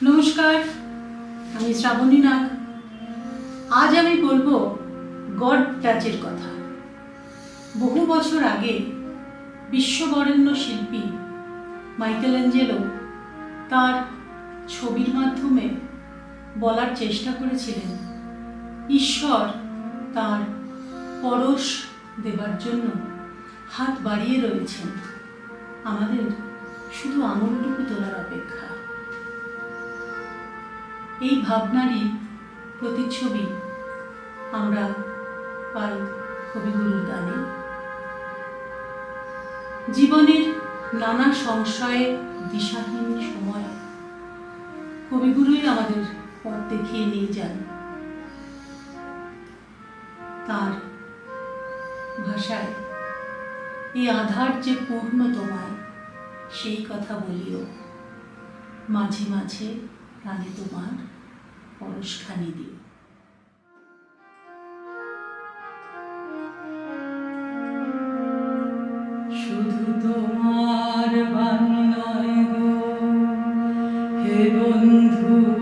নমস্কার, আমি শ্রাবণী নাগ। আজ আমি বলব গড টাচের কথা। বহু বছর আগে বিশ্ববরেণ্য শিল্পী মাইকেল অ্যাঞ্জেলো তার ছবির মাধ্যমে বলার চেষ্টা করেছিলেন, ঈশ্বর তার পরশ দেবার জন্য হাত বাড়িয়ে রয়েছেন। আমাদের শুধু আঙুলটুকু তোলার অপেক্ষা। এই ভাবনারই প্রতিচ্ছবি আমরা পাই কবিগুরুর গানে জীবনের নানা সংশয়ে, দিশাহীন সময় কবিগুরুই আমাদের পথ দেখিয়ে নিয়ে যান। তার ভাষায় এই আধার যে পূর্ণ তোমায়, সেই কথা বলিও মাঝে মাঝে প্রাণে তোমার। পরশখানি দিয়ে শুধু তোমার বাণী নয় গো হে বন্ধু।